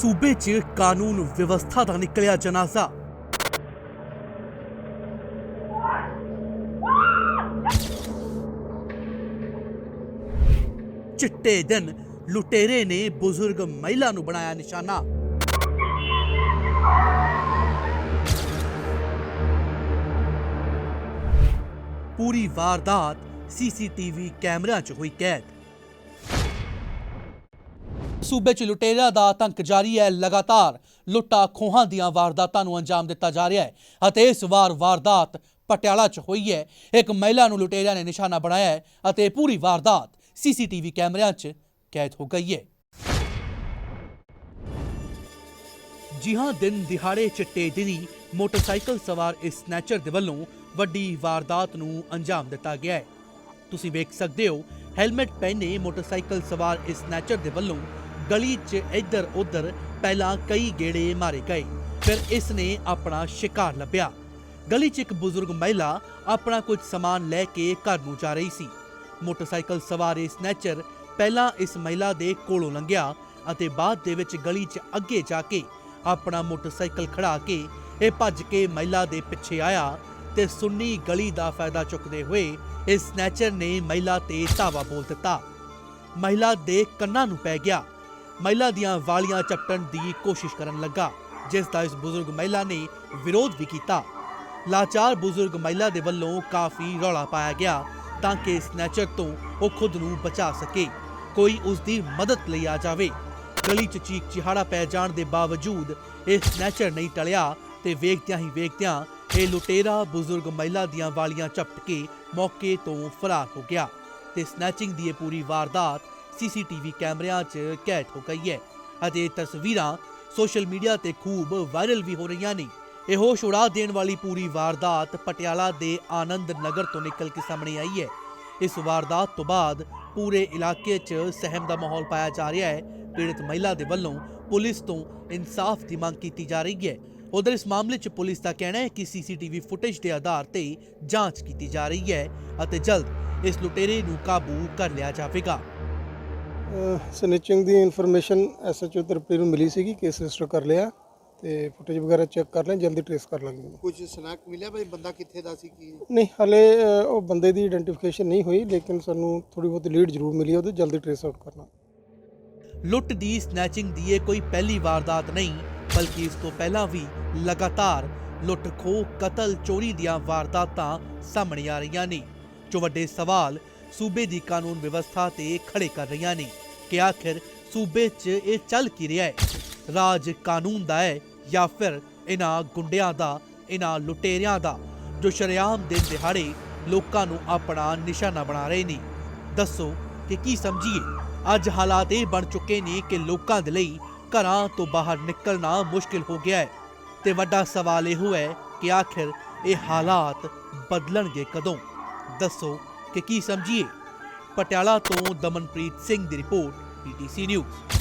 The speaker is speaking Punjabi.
ਸੂਬੇ 'ਚ ਕਾਨੂੰਨ ਵਿਵਸਥਾ ਦਾ ਨਿਕਲਿਆ ਜਨਾਜ਼ਾ। ਚਿੱਟੇ ਦਿਨ ਲੁਟੇਰੇ ਨੇ ਬਜ਼ੁਰਗ ਮਹਿਲਾ ਨੂੰ ਬਣਾਇਆ ਨਿਸ਼ਾਨਾ। ਪੂਰੀ ਵਾਰਦਾਤ ਸੀਸੀਟੀਵੀ ਕੈਮਰਿਆਂ 'ਚ ਹੋਈ ਕੈਦ। ਸੂਬੇ 'ਚ ਲੁਟੇਰਿਆਂ ਦਾ ਆਤੰਕ ਜਾਰੀ ਹੈ। ਲਗਾਤਾਰ ਲੁੱਟਾਂ ਖੋਹਾਂ ਦੀਆਂ ਵਾਰਦਾਤਾਂ ਨੂੰ ਅੰਜਾਮ ਦਿੱਤਾ ਜਾ ਰਿਹਾ ਹੈ ਅਤੇ ਇਸ ਵਾਰ ਵਾਰਦਾਤ ਪਟਿਆਲਾ 'ਚ ਹੋਈ ਹੈ। ਇੱਕ ਮਹਿਲਾ ਨੂੰ ਲੁਟੇਰਿਆਂ ਨੇ ਨਿਸ਼ਾਨਾ ਬਣਾਇਆ ਹੈ ਅਤੇ ਪੂਰੀ ਵਾਰਦਾਤ ਸੀਸੀਟੀਵੀ ਕੈਮਰਿਆਂ 'ਚ ਕੈਦ ਹੋ ਗਈ ਹੈ। ਜੀ ਹਾਂ, ਦਿਨ ਦਿਹਾੜੇ ਚਿੱਟੇ ਦਿਨੀ ਮੋਟਰਸਾਈਕਲ ਸਵਾਰ ਇਸ ਸਨੈਚਰ ਦੇ ਵੱਲੋਂ ਵੱਡੀ ਵਾਰਦਾਤ ਨੂੰ ਅੰਜਾਮ ਦਿੱਤਾ ਗਿਆ ਹੈ। ਤੁਸੀਂ ਵੇਖ ਸਕਦੇ ਹੋ, ਹੈਲਮਟ ਪਹਿਨੇ ਮੋਟਰਸਾਈਕਲ ਸਵਾਰ ਇਸ ਸਨੈਚਰ ਦੇ ਵੱਲੋਂ ਗਲੀ 'ਚ ਇੱਧਰ ਉੱਧਰ ਪਹਿਲਾਂ ਕਈ ਗੇੜੇ ਮਾਰੇ ਗਏ, ਫਿਰ ਇਸ ਨੇ ਆਪਣਾ ਸ਼ਿਕਾਰ ਲੱਭਿਆ। ਗਲੀ 'ਚ ਇੱਕ ਬਜ਼ੁਰਗ ਮਹਿਲਾ ਆਪਣਾ ਕੁਝ ਸਮਾਨ ਲੈ ਕੇ ਘਰ ਨੂੰ ਜਾ ਰਹੀ ਸੀ। ਮੋਟਰਸਾਈਕਲ ਸਵਾਰ ਇਹ ਸਨੈਚਰ ਪਹਿਲਾਂ ਇਸ ਮਹਿਲਾ ਦੇ ਕੋਲੋਂ ਲੰਘਿਆ ਅਤੇ ਬਾਅਦ ਦੇ ਵਿੱਚ ਗਲੀ 'ਚ ਅੱਗੇ ਜਾ ਕੇ ਆਪਣਾ ਮੋਟਰਸਾਈਕਲ ਖੜਾ ਕੇ ਇਹ ਭੱਜ ਕੇ ਮਹਿਲਾ ਦੇ ਪਿੱਛੇ ਆਇਆ ਤੇ ਸੁੰਨੀ ਗਲੀ ਦਾ ਫਾਇਦਾ ਚੁੱਕਦੇ ਹੋਏ ਇਸ ਸਨੈਚਰ ਨੇ ਮਹਿਲਾ ਤੇ ਧਾਵਾ ਬੋਲ ਦਿੱਤਾ। ਮਹਿਲਾ ਦੇ ਕੰਨਾਂ ਨੂੰ ਪੈ ਗਿਆ ਮਹਿਲਾ ਦੀਆਂ ਵਾਲੀਆਂ ਚਪਟਣ ਦੀ ਕੋਸ਼ਿਸ਼ ਕਰਨ ਲੱਗਾ, ਜਿਸ ਦਾ ਇਸ ਬਜ਼ੁਰਗ ਮਹਿਲਾ ਨੇ ਵਿਰੋਧ ਵੀ ਕੀਤਾ। ਲਾਚਾਰ ਬਜ਼ੁਰਗ ਮਹਿਲਾ ਦੇ ਵੱਲੋਂ ਕਾਫੀ ਰੌਲਾ ਪਾਇਆ ਗਿਆ ਤਾਂ ਕਿ ਸਨੈਚਰ ਤੋਂ ਉਹ ਖੁਦ ਨੂੰ ਬਚਾ ਸਕੇ। ਕੋਈ ਉਸ ਦੀ ਮਦਦ ਲਈ ਆ ਜਾਵੇ। ਗਲੀ 'ਚ ਚੀਕ ਚਿਹਾੜਾ ਪੈ ਜਾਣ ਦੇ ਬਾਵਜੂਦ ਇਹ ਸਨੈਚਰ ਨਹੀਂ ਟਲਿਆ ਤੇ ਵੇਖਦਿਆਂ ਹੀ ਵੇਖਦਿਆਂ ਇਹ ਲੁਟੇਰਾ ਬਜ਼ੁਰਗ ਮਹਿਲਾ ਦੀਆਂ ਵਾਲੀਆਂ ਝਪਟ ਕੇ ਮੌਕੇ ਤੋਂ ਫਰਾਰ ਹੋ ਗਿਆ ਤੇ ਸਨੈਚਿੰਗ ਦੀ ਇਹ ਪੂਰੀ ਵਾਰਦਾਤ ਸੀਸੀਟੀਵੀ ਕੈਮਰਿਆਂ 'ਚ ਕੈਦ ਹੋ ਗਈ ਹੈ। ਅਤੇ ਤਸਵੀਰਾਂ ਸੋਸ਼ਲ ਮੀਡੀਆ ਤੇ ਖੂਬ ਵਾਇਰਲ ਵੀ ਹੋ ਰਹੀਆਂ ਨੇ। ਇਹੋ ਹੋਸ਼ ਉਡਾ ਦੇਣ ਵਾਲੀ ਪੂਰੀ ਵਾਰਦਾਤ ਪਟਿਆਲਾ ਦੇ ਆਨੰਦ ਨਗਰ ਤੋਂ ਨਿਕਲ ਕੇ ਸਾਹਮਣੇ ਆਈ ਹੈ। ਇਸ ਵਾਰਦਾਤ ਤੋਂ ਬਾਅਦ ਪੂਰੇ ਇਲਾਕੇ 'ਚ ਸਹਿਮ ਦਾ ਮਾਹੌਲ ਪਾਇਆ ਜਾ ਰਿਹਾ ਹੈ। ਪੀੜਤ ਮਹਿਲਾ ਦੇ ਵੱਲੋਂ ਪੁਲਿਸ ਤੋਂ ਇਨਸਾਫ ਦੀ ਮੰਗ ਕੀਤੀ ਜਾ ਰਹੀ ਹੈ। ਉਧਰ ਇਸ ਮਾਮਲੇ 'ਚ ਪੁਲਿਸ ਦਾ ਕਹਿਣਾ ਹੈ ਕਿ ਸੀਸੀਟੀਵੀ ਫੁਟੇਜ ਦੇ ਆਧਾਰ ਤੇ ਜਾਂਚ ਕੀਤੀ ਜਾ ਰਹੀ ਹੈ ਅਤੇ ਜਲਦ ਇਸ ਲੁਟੇਰੇ ਨੂੰ ਕਾਬੂ ਕਰ ਲਿਆ ਜਾਵੇਗਾ। ਸਨਿਚਿੰਗ ਦੀ ਇਨਫੋਰਮੇਸ਼ਨ ਐਸਐਚਓ ਤਰਪੀ ਨੂੰ ਮਿਲੀ ਸੀਗੀ ਕੇਸ ਰਜਿਸਟਰ ਕਰ ਲਿਆ ਤੇ ਫੁਟੇਜ ਵਗੈਰਾ ਚੈੱਕ ਕਰ ਲਿਆ ਜਲਦੀ ਟ੍ਰੇਸ ਕਰ ਲਾਂਗੇ ਉਹਨੂੰ। ਕੁਝ ਸਨੈਕ ਮਿਲਿਆ ਭਾਈ? ਬੰਦਾ ਕਿੱਥੇ ਦਾ ਸੀ ਕੀ? ਨਹੀਂ ਹਲੇ ਅ, ਉਹ ਬੰਦੇ ਦੀ ਆਇਡੈਂਟੀਫਿਕੇਸ਼ਨ ਨਹੀਂ ਹੋਈ ਲੇਕਿਨ ਸਾਨੂੰ ਥੋੜੀ ਬਹੁਤ ਲੀਡ ਜ਼ਰੂਰ ਮਿਲੀ ਹੈ ਉਹਦੇ ਜਲਦੀ ਟ੍ਰੇਸ ਆਊਟ ਕਰਨਾ। ਲੁੱਟ ਦੀ ਸਨੈਚਿੰਗ ਦੀ ਇਹ ਕੋਈ ਪਹਿਲੀ ਵਾਰਦਾਤ ਨਹੀਂ ਬਲਕਿ ਇਸ ਤੋਂ ਪਹਿਲਾਂ ਵੀ ਲਗਾਤਾਰ ਲੁੱਟ ਖੋਹ ਕਤਲ ਚੋਰੀ ਦੀਆਂ ਵਾਰਦਾਤਾਂ ਸਾਹਮਣੇ ਆ ਰਹੀਆਂ ਨੇ। ਜੋ ਵੱਡੇ ਸਵਾਲ ਸੂਬੇ ਦੀ ਕਾਨੂੰਨ ਵਿਵਸਥਾ ਤੇ ਖੜੇ ਕਰ ਰਹੀਆਂ ਨੇ। ਕਿ ਆਖਿਰ ਸੂਬੇ 'ਚ ਇਹ ਚੱਲ ਕੀ ਰਿਹਾ ਹੈ? ਰਾਜ ਕਾਨੂੰਨ ਦਾ ਹੈ ਜਾਂ ਫਿਰ ਇਹਨਾਂ ਗੁੰਡਿਆਂ ਦਾ ਇਹਨਾਂ ਲੁਟੇਰਿਆਂ ਦਾ, ਜੋ ਸ਼ਰੇਆਮ ਦਿਨ ਦਿਹਾੜੇ ਲੋਕਾਂ ਨੂੰ ਆਪਣਾ ਨਿਸ਼ਾਨਾ ਬਣਾ ਰਹੇ ਨੇ? ਦੱਸੋ ਕਿ ਕੀ ਸਮਝੀਏ? ਅੱਜ ਹਾਲਾਤ ਇਹ ਬਣ ਚੁੱਕੇ ਨੇ ਕਿ ਲੋਕਾਂ ਦੇ ਲਈ ਘਰਾਂ ਤੋਂ ਬਾਹਰ ਨਿਕਲਣਾ ਮੁਸ਼ਕਿਲ ਹੋ ਗਿਆ ਹੈ। ਤੇ ਵੱਡਾ ਸਵਾਲ ਇਹੋ ਹੈ ਕਿ ਆਖਿਰ ਇਹ ਹਾਲਾਤ ਬਦਲਣਗੇ ਕਦੋਂ? ਦੱਸੋ ਕਿ ਕੀ ਸਮਝੀਏ? ਪਟਿਆਲਾ ਤੋਂ ਦਮਨਪ੍ਰੀਤ ਸਿੰਘ ਦੀ ਰਿਪੋਰਟ ਪੀਟੀਸੀ ਨਿਊਜ਼